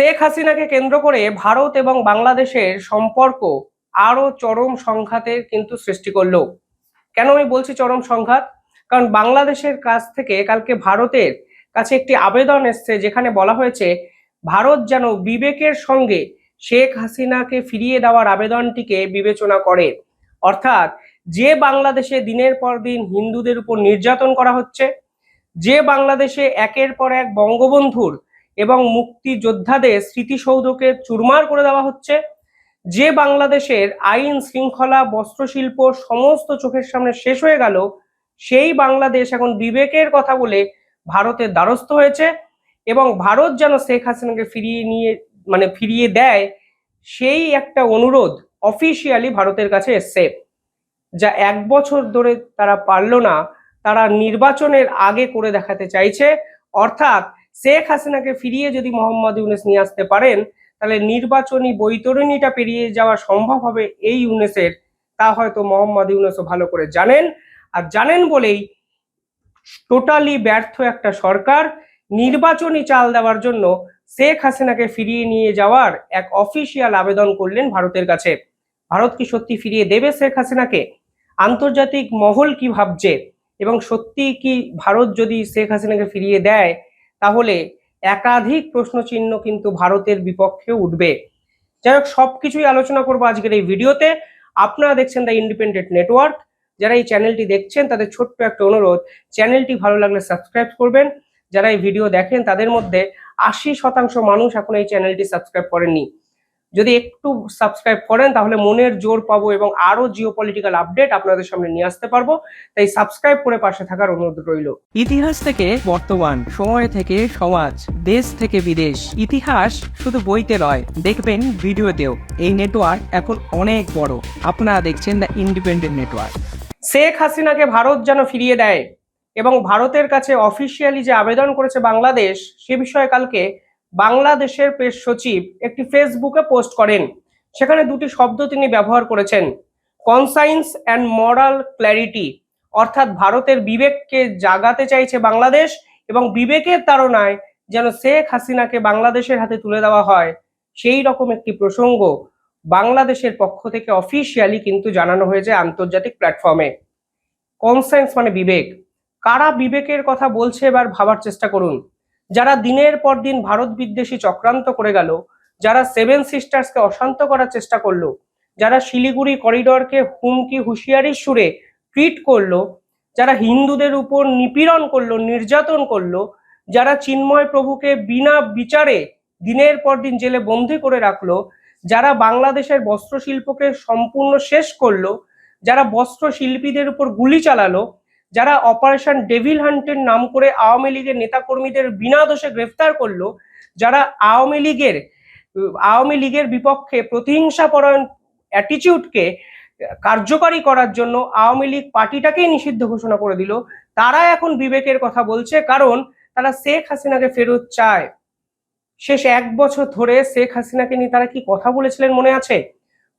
শেখ হাসিনাকে কেন্দ্র করে ভারত এবং বাংলাদেশের সম্পর্ক আরও চরম সংঘাতের কিন্তু সৃষ্টি করল। কেন আমি বলছি চরম সংঘাত? কারণ বাংলাদেশের কাছ থেকে কালকে ভারতের কাছে একটি আবেদন এসছে যেখানে বলা হয়েছে, ভারত যেন বিবেকের সঙ্গে শেখ হাসিনাকে ফিরিয়ে দেওয়ার আবেদনটিকে বিবেচনা করে। অর্থাৎ, যে বাংলাদেশে দিনের পর দিন হিন্দুদের উপর নির্যাতন করা হচ্ছে, যে বাংলাদেশে একের পর এক বঙ্গবন্ধুর এবং মুক্তিযোদ্ধাদের স্মৃতিসৌধকে চুরমার করে দেওয়া হচ্ছে। যে বাংলাদেশের আইন শৃঙ্খলা, বস্ত্রশিল্প সমস্ত চোখের সামনে শেষ হয়ে গেল, সেই বাংলাদেশ এখন বিবেকের কথা বলে ভারতের দ্বারস্থ হয়েছে এবং ভারত যেন শেখ হাসিনাকে ফিরিয়ে নিয়ে মানে ফিরিয়ে দেয়, সেই একটা অনুরোধ অফিসিয়ালি ভারতের কাছে এসছে। যা এক বছর ধরে তারা পারল না, তারা নির্বাচনের আগে করে দেখাতে চাইছে। অর্থাৎ শেখ হাসিনাকে ফিরিয়ে যদি মোহাম্মদ ইউনেস নিয়ে আসতে পারেন, তাহলে নির্বাচনী বৈতরণীটা পেরিয়ে যাওয়া সম্ভব হবে এই ইউনেসের। তা হয়তো মোহাম্মদ ইউনেসও ভালো করে জানেন। আর জানেন বলেই টোটালি ব্যর্থ একটা সরকার। নির্বাচনী চাল দেওয়ার জন্য শেখ হাসিনাকে ফিরিয়ে নিয়ে যাওয়ার এক অফিসিয়াল আবেদন করলেন ভারতের কাছে। ভারত কি সত্যি ফিরিয়ে দেবে শেখ হাসিনাকে? আন্তর্জাতিক মহল কি ভাবছে? এবং সত্যি কি ভারত যদি শেখ হাসিনাকে ফিরিয়ে দেয় তাহলে একাধিক প্রশ্নচিহ্ন কিন্তু ভারতের বিপক্ষে উঠবে। যাই হোক, সবকিছুই আলোচনা করব আজকের এই ভিডিওতে। আপনারা দেখছেন দ্য ইন্ডিপেন্ডেন্ট নেটওয়ার্ক যারা এই চ্যানেলটি দেখছেন, তাদের ছোট্ট একটা অনুরোধ, চ্যানেলটি ভালো লাগলে সাবস্ক্রাইব করবেন। যারা এই ভিডিও দেখেন, তাদের মধ্যে আশি শতাংশ মানুষ এখন এই চ্যানেলটি সাবস্ক্রাইব করেননি। যদি একটু সাবস্ক্রাইব করেন তাহলে মনের জোর পাবো এবং আরও জিও পলিটিক্যাল আপডেট আপনাদের সামনে নিয়ে আসতে পারব। তাই সাবস্ক্রাইব করে পাশে থাকার অনুরোধ রইল। ইতিহাস থেকে বর্তমান সময় থেকে সমাজ দেশ থেকে বিদেশ। ইতিহাস শুধু বইতে নয় দেখবেন ভিডিওতেও। এই নেটওয়ার্ক এখন অনেক বড়। আপনারা দেখছেন দ্য ইন্ডিপেন্ডেন্ট নেটওয়ার্ক শেখ হাসিনাকে ভারত যেন ফিরিয়ে দেয় এবং ভারতের কাছে অফিসিয়ালি যে আবেদন করেছে বাংলাদেশ সে বিষয়ে কালকে বাংলাদেশের প্রেস সচিব একটি ফেসবুকে পোস্ট করেন। সেখানে দুটি শব্দ তিনি ব্যবহার করেছেন। কনসাইন্স অ্যান্ড মরাল ক্ল্যারিটি অর্থাৎ ভারতের বিবেককে জাগাতে চাইছে বাংলাদেশ এবং বিবেকের তাড়নায় যেন শেখ হাসিনাকে বাংলাদেশের হাতে তুলে দেওয়া হয়। সেই রকম একটি প্রসঙ্গ বাংলাদেশের পক্ষ থেকে অফিসিয়ালি কিন্তু জানানো হয়েছে আন্তর্জাতিক প্ল্যাটফর্মে কনসায়েন্স মানে বিবেক। কারা বিবেকের কথা বলছে এবার ভাবার চেষ্টা করুন। যারা দিনের পর দিন ভারত বিদ্বেষী চক্রান্ত করে গেল, যারা সেভেন সিস্টার্সকে অশান্ত করার চেষ্টা করল, যারা শিলিগুড়ি করিডরকে হুমকি হুঁশিয়ারির সুরে ট্রিট করল, যারা হিন্দুদের উপর নিপীড়ন করল, নির্যাতন করল, যারা চিন্ময় প্রভুকে বিনা বিচারে দিনের পর দিন জেলে বন্দি করে রাখল, যারা বাংলাদেশের বস্ত্রশিল্পকে সম্পূর্ণ শেষ করল, যারা বস্ত্র শিল্পীদের উপর গুলি চালালো যারা অপারেশন ডেভিল হান্টের নাম করে আওয়ামী লীগের নেতাকর্মীদের বিনা দোষে গ্রেফতার করল, যারা আওয়ামী লীগের আওয়ামী লীগের বিপক্ষে প্রতিহিংসা পরায়ণ অ্যাটিটিউডকে কার্যকারী করার জন্য আওয়ামী লীগ পার্টিটাকেই নিষিদ্ধ ঘোষণা করে দিল, তারা এখন বিবেকের কথা বলছে, কারণ তারা শেখ হাসিনাকে ফেরত চায়। শেষ এক বছর ধরে শেখ হাসিনাকে নিয়ে তারা কি কথা বলেছিলেন মনে আছে?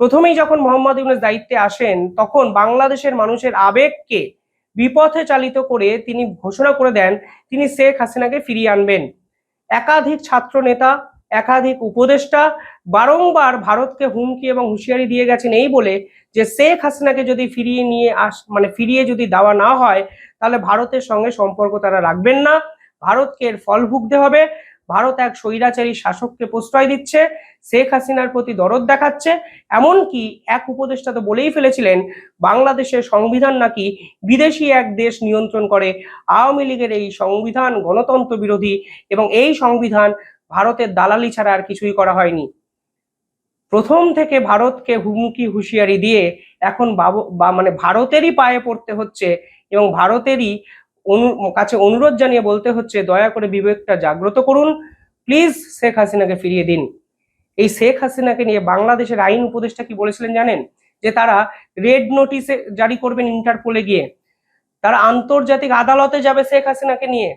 প্রথমেই যখন মোহাম্মদ ইউনুস দায়িত্বে আসেন, তখন বাংলাদেশের মানুষের আবেগকে বিপথে চালিত করে তিনি ঘোষণা করে দেন, তিনি শেখ হাসিনাকে ফিরিয়ে আনবেন। একাধিক ছাত্র নেতা একাধিক উপদেষ্টা বারংবার ভারতকে হুমকি এবং হুঁশিয়ারি দিয়ে গেছেন এই বলে যে শেখ হাসিনাকে যদি ফিরিয়ে নিয়ে আস মানে ফিরিয়ে যদি দেওয়া না হয়, তাহলে ভারতের সঙ্গে সম্পর্ক তারা রাখবেন না। ভারতকে এর ফল ভুগতে হবে। ভারত এক স্বৈরাচারী শাসককে প্রশ্রয় দিচ্ছে, শেখ হাসিনার প্রতি দরদ দেখাচ্ছে, এমনকি এক উপদেষ্টা তো বলেই ফেলেছিলেন, বাংলাদেশের সংবিধান নাকি বিদেশি এক দেশ নিয়ন্ত্রণ করে, আওয়ামী লীগের এই সংবিধান গণতন্ত্র বিরোধী এবং এই সংবিধান ভারতের দালালি ছাড়া আর কিছুই করা হয়নি। প্রথম থেকে ভারতকে হুমকি হুঁশিয়ারি দিয়ে এখন বা মানে ভারতেরই পায়ে পড়তে হচ্ছে এবং ভারতেরই কাছে অনুরোধ জানিয়ে বলতে হচ্ছে, দয়া করে বিবেকটা জাগ্রত করুন। প্লিজ শেখ হাসিনাকে ফিরিয়ে দিন। এই শেখ হাসিনাকে নিয়ে বাংলাদেশের আইন উপদেষ্টা কি বলেছিলেন জানেন? যে তারা রেড নোটিশে জারি করবেন ইন্টারপোলে গিয়ে। তারা আন্তর্জাতিক আদালতে যাবে শেখ হাসিনাকে নিয়ে।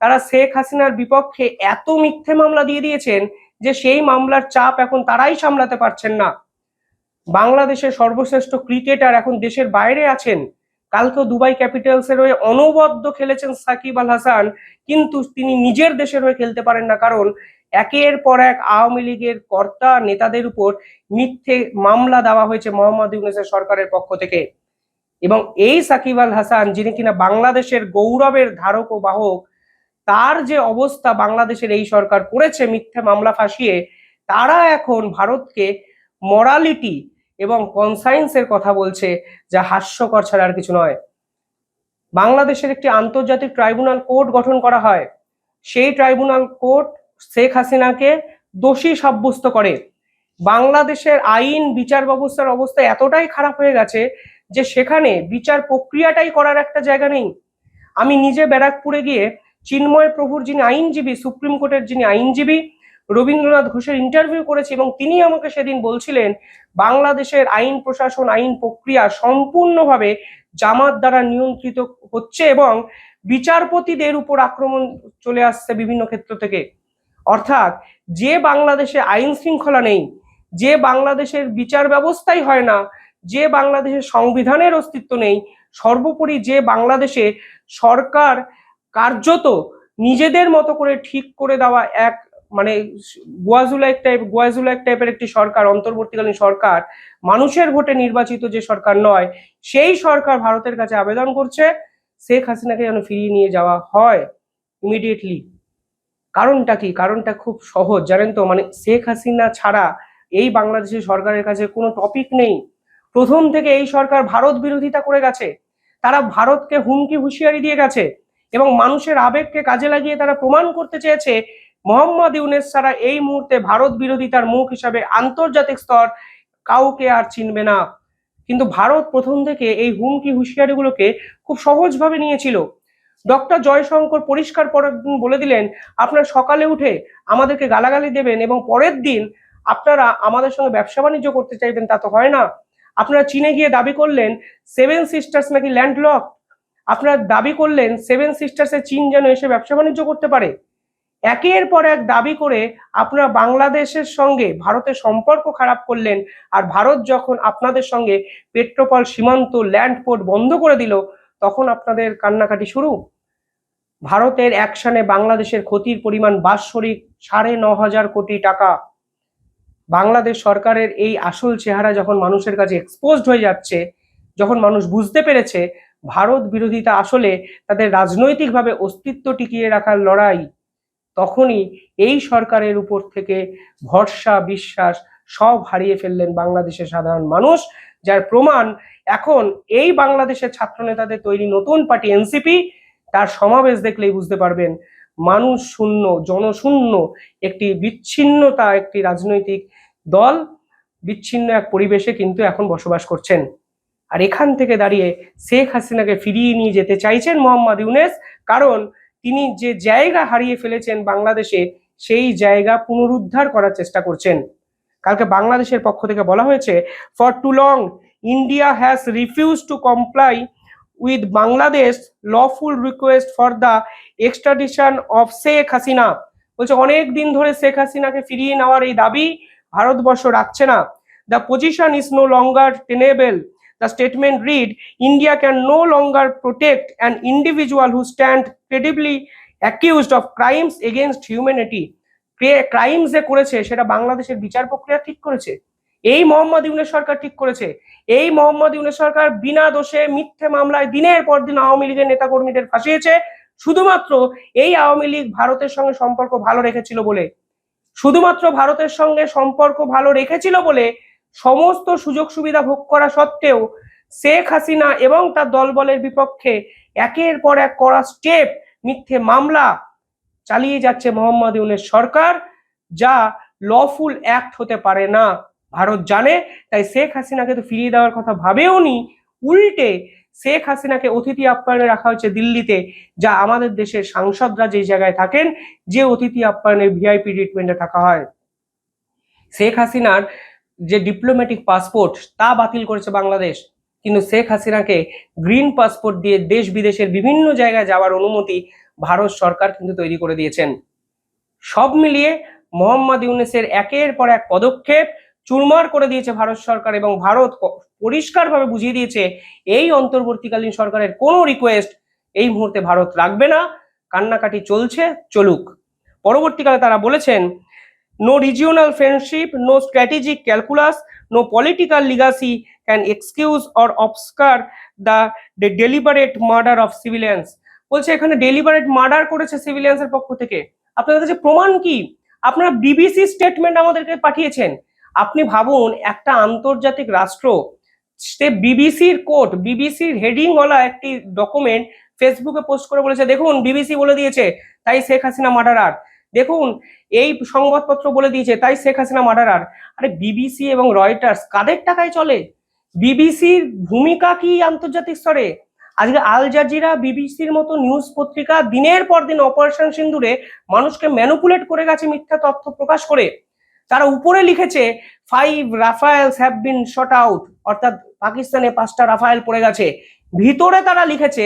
তারা শেখ হাসিনার বিপক্ষে এত মিথ্যে মামলা দিয়ে দিয়েছেন যে সেই মামলার চাপ এখন তারাই সামলাতে পারছেন না। বাংলাদেশের সর্বশ্রেষ্ঠ ক্রিকেটার এখন দেশের বাইরে আছেন। কালকেও দুবাই ক্যাপিটালসের হয়ে অনবদ্য খেলেছেন সাকিব আল হাসান, কিন্তু তিনি নিজের দেশের হয়ে খেলতে পারেন না, কারণ একের পর এক আওয়ামী লীগের কর্তা নেতাদের উপর মিথ্যে মামলা দেওয়া হয়েছে মোহাম্মদ ইউনুসের সরকারের পক্ষ থেকে। এবং এই সাকিব আল হাসান, যিনি কিনা বাংলাদেশের গৌরবের ধারক ও বাহক, তার যে অবস্থা বাংলাদেশের এই সরকার করেছে মিথ্যে মামলা ফাঁসিয়ে, তারা এখন ভারতকে মরালিটি এবং কনসাইন্সের কথা বলছে যা হাস্যকর ছাড়া আর কিছু নয়। বাংলাদেশের একটি আন্তর্জাতিক ট্রাইব্যুনাল কোর্ট গঠন করা হয়। সেই ট্রাইব্যুনাল কোর্ট শেখ হাসিনাকে দোষী সাব্যস্ত করে। বাংলাদেশের আইন, বিচার ব্যবস্থার অবস্থা এতটাই খারাপ হয়ে গেছে যে সেখানে বিচার প্রক্রিয়াটাই করার একটা জায়গা নেই। আমি নিজে ব্যারাকপুরে গিয়ে চিন্ময় প্রভুর যিনি আইনজীবী, সুপ্রিম কোর্টের যিনি আইনজীবী রবীন্দ্রনাথ ঘোষের ইন্টারভিউ করেছি এবং তিনি আমাকে সেদিন বলছিলেন, বাংলাদেশের আইন প্রশাসন, আইন প্রক্রিয়া সম্পূর্ণভাবে জামাত দ্বারা নিয়ন্ত্রিত হচ্ছে এবং বিচারপতিদের উপর আক্রমণ চলে আসছে বিভিন্ন ক্ষেত্র থেকে। অর্থাৎ যে বাংলাদেশে আইন শৃঙ্খলা নেই, যে বাংলাদেশের বিচার ব্যবস্থাই হয় না, যে বাংলাদেশের সংবিধানের অস্তিত্ব নেই, সর্বোপরি যে বাংলাদেশে সরকার কার্যত নিজেদের মতো করে ঠিক করে দেওয়া এক মানে গোয়াজুলাইক টাইপ গোয়াজুলাইক টাইপের একটি সরকার, অন্তর্বর্তীকালীন সরকার, মানুষের ভোটে নির্বাচিত যে সরকার নয়, সেই সরকার ভারতের কাছে আবেদন করছে, শেখ হাসিনাকে যেন ফিরিয়ে নিয়ে যাওয়া হয় ইমিডিয়েটলি কারণটা কি? কারণটা খুব সহজ, জানেন তো? মানে শেখ হাসিনা ছাড়া এই বাংলাদেশের সরকারের কাছে কোনো টপিক নেই। প্রথম থেকে এই সরকার ভারত বিরোধিতা করে গেছে। তারা ভারতকে হুমকি হুঁশিয়ারি দিয়ে গেছে এবং মানুষের আবেগকে কাজে লাগিয়ে তারা প্রমাণ করতে চেয়েছে মোহাম্মদ ইউনেস ছাড়া এই মুহূর্তে ভারত বিরোধিতার মুখ হিসাবে আন্তর্জাতিক স্তর কাউকে আর চিনবে না। কিন্তু ভারত প্রথম থেকে এই হুমকি হুঁশিয়ারিগুলোকে খুব সহজভাবে নিয়েছিল। ডক্টর জয়শঙ্কর পরিষ্কার বলে দিলেন, আপনারা সকালে উঠে আমাদেরকে গালাগালি দেবেন এবং পরের দিন আপনারা আমাদের সঙ্গে ব্যবসা বাণিজ্য করতে চাইবেন, তা তো হয় না। আপনারা চীনে গিয়ে দাবি করলেন, সেভেন সিস্টার্স নাকি ল্যান্ডলক? আপনারা দাবি করলেন, সেভেন সিস্টার্সে চীন যেন এসে ব্যবসা বাণিজ্য করতে পারে। একের পর এক দাবি করে আপনারা বাংলাদেশের সঙ্গে ভারতের সম্পর্ক খারাপ করলেন আর ভারত যখন আপনাদের সঙ্গে পেট্রোপল সীমান্ত ল্যান্ড পোর্ট বন্ধ করে দিল, তখন আপনাদের কান্নাকাটি শুরু। ভারতের অ্যাকশনে বাংলাদেশের ক্ষতির পরিমাণ বাৎসরিক সাড়ে ন হাজার কোটি টাকা। বাংলাদেশ সরকারের এই আসল চেহারা যখন মানুষের কাছে এক্সপোজড হয়ে যাচ্ছে, যখন মানুষ বুঝতে পেরেছে, ভারত বিরোধিতা আসলে তাদের রাজনৈতিকভাবে অস্তিত্ব টিকিয়ে রাখার লড়াই। তখনই এই সরকারের উপর থেকে ভরসা, বিশ্বাস সব হারিয়ে ফেললেন বাংলাদেশের সাধারণ মানুষ, যার প্রমাণ এখন এই বাংলাদেশের ছাত্রনেতাদের তৈরি নতুন পার্টি এনসিপি, তার সমাবেশ দেখলেই বুঝতে পারবেন মানুষ শূন্য, জনশূন্য, একটি বিচ্ছিন্নতা, একটি রাজনৈতিক দল, বিচ্ছিন্ন এক পরিবেশে কিন্তু এখন বসবাস করছেন। আর এখান থেকে দাঁড়িয়ে শেখ হাসিনাকে ফিরিয়ে নিয়ে যেতে চাইছেন মোহাম্মদ ইউনেস, কারণ তিনি যে জায়গা হারিয়ে ফেলেছেন বাংলাদেশে, সেই জায়গা পুনরুদ্ধার করার চেষ্টা করছেন। কালকে বাংলাদেশের পক্ষ থেকে বলা হয়েছে for too long India has refuse to comply with Bangladesh lawful request for the extradition of Sheikh Hasina বলছে, অনেক দিন ধরে শেখ হাসিনাকে ফিরিয়ে নেওয়ার এই দাবি ভারতবর্ষ রাখছে না। The position is no longer tenable the statement read India can no longer protect an individual who stand credibly accused of crimes against humanity crime যে করেছে, সেটা বাংলাদেশের বিচার প্রক্রিয়া ঠিক করেছে। এই মোহাম্মদ ইউনের সরকার ঠিক করেছে। এই মোহাম্মদ ইউনের সরকার বিনা দোষে মিথ্যে মামলায় দিনের পর দিন আওয়ামী লীগের নেতাকর্মীদের ফাঁসিয়েছে। শুধুমাত্র এই আওয়ামী লীগ ভারতের সঙ্গে সম্পর্ক ভালো রেখেছিল বলে। শুধুমাত্র ভারতের সঙ্গে সম্পর্ক ভালো রেখেছিল বলে সমস্ত সুযোগ সুবিধা ভোগ করা সত্ত্বেও শেখ হাসিনা এবং তার দলবলের বিপক্ষে একের পর এক করা স্টেপ, মিথ্যে মামলা চালিয়ে যাচ্ছে মোহাম্মদ ইউনের সরকার, যা লফুল অ্যাক্ট হতে পারে না। ভারত জানে, তাই শেখ হাসিনাকে তো ফিরিয়ে দেওয়ার কথা ভাবেও নি। উল্টে শেখ হাসিনাকে অতিথি আপ্যায়নে রাখা হয়েছে দিল্লিতে, যা আমাদের দেশের সাংসদরা যে জায়গায় থাকেন, যে অতিথি আপ্যায়নের ভিআইপি ট্রিটমেন্টে থাকা হয়। শেখ হাসিনার যে ডিপ্লোম্যাটিক পাসপোর্ট তা বাতিল করেছে বাংলাদেশ, কিন্তু শেখ হাসিনাকে গ্রিন পাসপোর্ট দিয়ে দেশ বিদেশের বিভিন্ন জায়গায় যাওয়ার অনুমতি ভারত সরকার কিন্তু তৈরি করে দিয়েছেন। সব মিলিয়ে মোহাম্মদ ইউনেসের একের পর এক পদক্ষেপ চুরমার করে দিয়েছে ভারত সরকার এবং ভারত পরিষ্কারভাবে বুঝিয়ে দিয়েছে এই অন্তর্বর্তীকালীন সরকারের কোনো রিকোয়েস্ট এই মুহূর্তে ভারত রাখবে না। কান্নাকাটি চলছে, চলুক। পরবর্তীকালে তারা বলেছেন no regional friendship no strategic calculus no political legacy can excuse or obscure the deliberate murder of civilians বলছে, এখানে ডেলিভারেট মার্ডার করেছে সিভিলিয়ান্সের পক্ষ থেকে। আপনাদের কাছে প্রমাণ কি? আপনারা বিবিসি স্টেটমেন্ট আমাদেরকে পাঠিয়েছেন। আপনি ভাবুন, একটা আন্তর্জাতিক রাষ্ট্র, সে বিবিসির কোর্ট বিবিসির হেডিংওয়ালা একটি ডকুমেন্ট ফেসবুকে পোস্ট করে বলেছে, দেখুন বিবিসি বলে দিয়েছে, তাই শেখ হাসিনা মার্ডারার দেখুন, এই সংবাদপত্র বলে দিয়েছে, তাই শেখ হাসিনা মার্ডারার আরে বিবিসি এবং রয়টার্স কাদের টাকায় চলে? বিবিসির ভূমিকা কি আন্তর্জাতিক স্তরে? আজকে আল জাজিরা বিবিসির মতো নিউজ পত্রিকা দিনের পর দিন অপারেশন সিন্দুরে মানুষকে ম্যানুপুলেট করে গেছে মিথ্যা তথ্য প্রকাশ করে। তারা উপরে লিখেছে five Rafales have been shot out অর্থাৎ পাকিস্তানে পাঁচটা রাফায়েল পড়ে গেছে। ভিতরে তারা লিখেছে,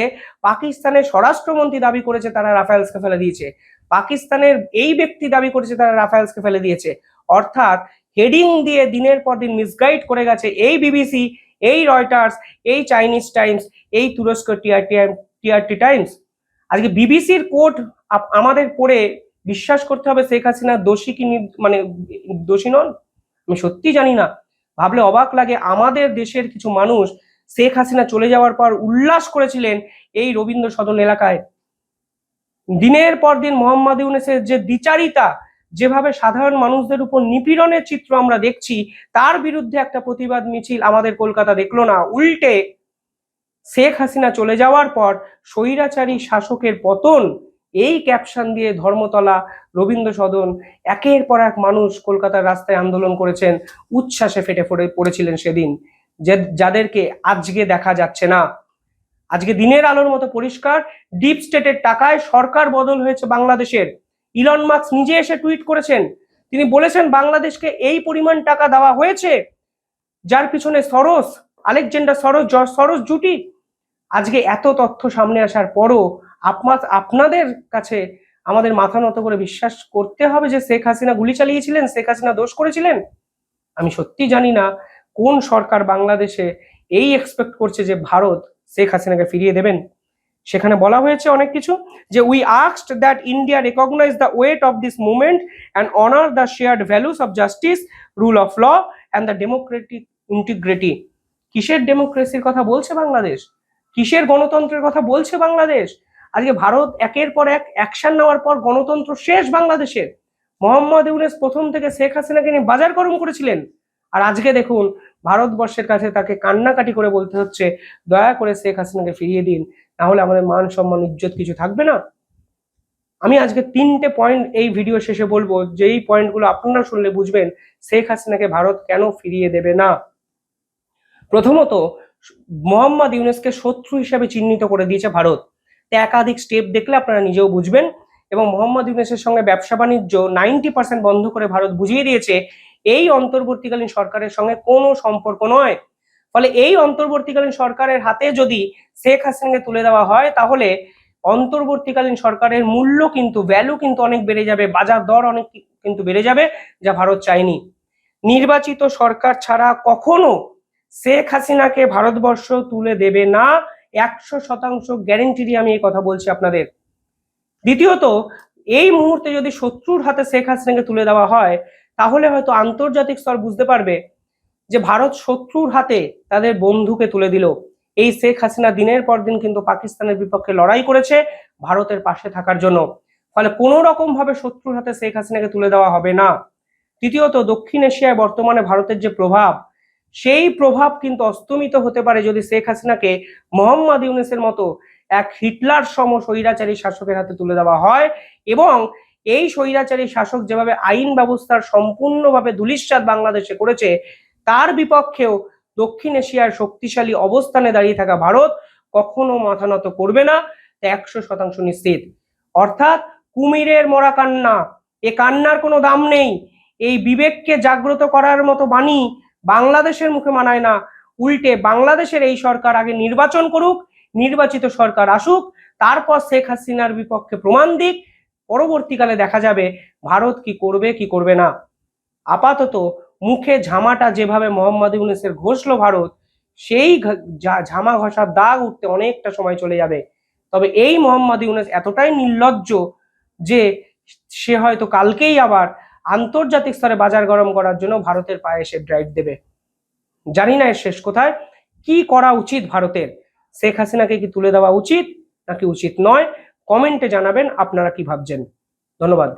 পাকিস্তানের স্বরাষ্ট্রমন্ত্রী দাবি করেছে, তারা রাফায়েলসকে ফেলে দিয়েছে। পাকিস্তানের এই ব্যক্তি দাবি করেছে তারা রাফায়েলসকে ফেলে দিয়েছে। অর্থাৎ হেডিং দিয়ে দিনের পর দিন মিসগাইড করে গেছে এই বিবিসি এই রয়টার্স এই চাইনিজ টাইমস এই তুরস্ক টিআরটি টাইমস আজকে বিবিসির কোর্ট আমাদের পড়ে বিশ্বাস করতে হবে শেখ হাসিনা দোষী কি মানে দোষী নন? আমি সত্যি জানি না। ভাবলে অবাক লাগে, আমাদের দেশের কিছু মানুষ শেখ হাসিনা চলে যাওয়ার পর উল্লাস করেছিলেন এই রবীন্দ্র সদন এলাকায়। দিনের পর দিন মোহাম্মদ ইউনেসের যে দ্বিচারিতা, যেভাবে সাধারণ মানুষদের উপর নিপীড়নের চিত্র আমরা দেখছি, তার বিরুদ্ধে একটা প্রতিবাদ মিছিল আমাদের কলকাতা দেখল না। উল্টে শেখ হাসিনা চলে যাওয়ার পর স্বৈরাচারী শাসকের পতন, এই ক্যাপশন দিয়ে ধর্মতলা রবীন্দ্র সদন একের পর এক মানুষ কলকাতার রাস্তায় আন্দোলন করেছেন, উচ্ছ্বাসে ফেটে পড়ে, পড়েছিলেন সেদিন, যে যাদেরকে আজকে দেখা যাচ্ছে না। আজকে দিনের আলোর মতো পরিষ্কার ডিপ স্টেটের টাকায় সরকার বদল হয়েছে বাংলাদেশের। ইলন মার্কস নিজে এসে টুইট করেছেন, তিনি বলেছেন বাংলাদেশকে এই পরিমাণ টাকা দেওয়া হয়েছে, যার পিছনে সরস আলেকজেন্ডার সরস সরস জুটি। আজকে এত তথ্য সামনে আসার পরও আপনার, আপনাদের কাছে আমাদের মাথা নত করে বিশ্বাস করতে হবে যে শেখ হাসিনা গুলি চালিয়েছিলেন, শেখ হাসিনা দোষ করেছিলেন? আমি সত্যি জানি না কোন সরকার বাংলাদেশে এই এক্সপেক্ট করছে যে ভারত শেখ হাসিনাকে ফিরিয়ে দেবেন। সেখানে বলা হয়েছে অনেক কিছু যে we asked that India recognise the weight of this movement and honour the shared values of justice rule of law and the democratic integrity কিসের ডেমোক্রেসির কথা বলছে বাংলাদেশ? কিসের গণতন্ত্রের কথা বলছে বাংলাদেশ? আজকে ভারত একের পর এক অ্যাকশন নেওয়ার পর গণতন্ত্র শেষ বাংলাদেশের। মোহাম্মদ ইউনেস প্রথম থেকে শেখ হাসিনাকে নিয়ে বাজার গরম করেছিলেন। আর আজকে দেখুন ভারতবর্ষের কাছে তাকে কান্নাকাটি করে বলতে হচ্ছে, দয়া করে শেখ হাসিনাকে ফিরিয়ে দিন না হলে আমাদের মান সম্মান, ইজ্জত কিছু থাকবে না। আমি আজকে তিনটে পয়েন্ট এই ভিডিও শেষে বলব, যেই পয়েন্টগুলো আপনারা শুনলে বুঝবেন, শেখ হাসিনাকে ভারত কেন ফিরিয়ে দেবে না? প্রথমত, মোহাম্মদ ইউনেসকে শত্রু হিসাবে চিহ্নিত করে দিয়েছে ভারত। একাধিক স্টেপ দেখলে আপনারা নিজেও বুঝবেন, এবং মোহাম্মদ ইউনেসের সঙ্গে ব্যবসা বাণিজ্য নাইনটি পার্সেন্ট বন্ধ করে ভারত বুঝিয়ে দিয়েছে এই অন্তর্বর্তীকালীন সরকারের সঙ্গে কোনো সম্পর্ক নয়। ফলে এই অন্তর্বর্তীকালীন সরকারের হাতে যদি শেখ হাসিনাকে তুলে দেওয়া হয়, তাহলে অন্তর্বর্তীকালীন সরকারের মূল্য কিন্তু ভ্যালু কিন্তু অনেক বেড়ে যাবে, বাজার দর অনেক কিন্তু বেড়ে যাবে, যা ভারত চায়নি। নির্বাচিত সরকার ছাড়া কখনো শেখ হাসিনাকে ভারতবর্ষ তুলে দেবে না। একশো শতাংশ গ্যারেন্টি দিয়ে আমি এই কথা বলছি আপনাদের। দ্বিতীয়ত, এই মুহূর্তে যদি শত্রুর হাতে শেখ হাসিনাকে তুলে দেওয়া হয় তাহলে হয়তো আন্তর্জাতিক স্তর বুঝতে পারবে যে ভারত শত্রুর হাতে তাদের বন্ধুকে তুলে দিল। এই শেখ হাসিনা দিনের পর দিন কিন্তু পাকিস্তানের বিপক্ষে লড়াই করেছে ভারতের পাশে থাকার জন্য। ফলে কোনো রকম ভাবে শত্রুর হাতে শেখ হাসিনাকে তুলে দেওয়া হবে না। তৃতীয়ত, দক্ষিণ এশিয়ায় বর্তমানে ভারতের যে প্রভাব, সেই প্রভাব কিন্তু অস্তমিত হতে পারে যদি শেখ হাসিনাকে মোহাম্মদ ইউনেসের মতো এক হিটলার সম স্বৈরাচারী শাসকের হাতে তুলে দেওয়া হয় এবং এই স্বৈরাচারী শাসক যেভাবে আইন ব্যবস্থার সম্পূর্ণভাবে ধুলিস্বাদ বাংলাদেশে করেছে, তার বিপক্ষেও দক্ষিণ এশিয়ার শক্তিশালী অবস্থানে দাঁড়িয়ে থাকা ভারত কখনো মাথা নত করবে না একশো শতাংশ নিশ্চিত। অর্থাৎ কুমিরের মরা কান্না, এ কান্নার কোনো দাম নেই। এই বিবেককে জাগ্রত করার মতো বাণী বাংলাদেশের মুখে মানায় না। উল্টে বাংলাদেশের এই সরকার আগে নির্বাচন করুক, নির্বাচিত সরকার আসুক, তারপর শেখ হাসিনার বিপক্ষে প্রমাণ দিক পরবর্তীকালে দেখা যাবে, ভারত কি করবে কি করবে না। আপাতত মুখে ঝামাটা যেভাবে মোহাম্মদ ইউনুসের ঘষলো ভারত, সেই ঝামা ঘষার দাগ উঠতে অনেকটা সময় চলে যাবে। তবে এই মোহাম্মদ ইউনুস এতটাই নির্লজ্জ যে সে হয়তো কালকেই আবার আন্তর্জাতিক স্তরে বাজার গরম করার জন্য ভারতের পায়ে এসে ড্রাইভ দেবে। জানি না এর শেষ কোথায়। কি করা উচিত ভারতের? শেখ হাসিনাকে কি তুলে দেওয়া উচিত নাকি উচিত নয়? কমেন্টে জানাবেন আপনারা কি ভাবছেন। ধন্যবাদ।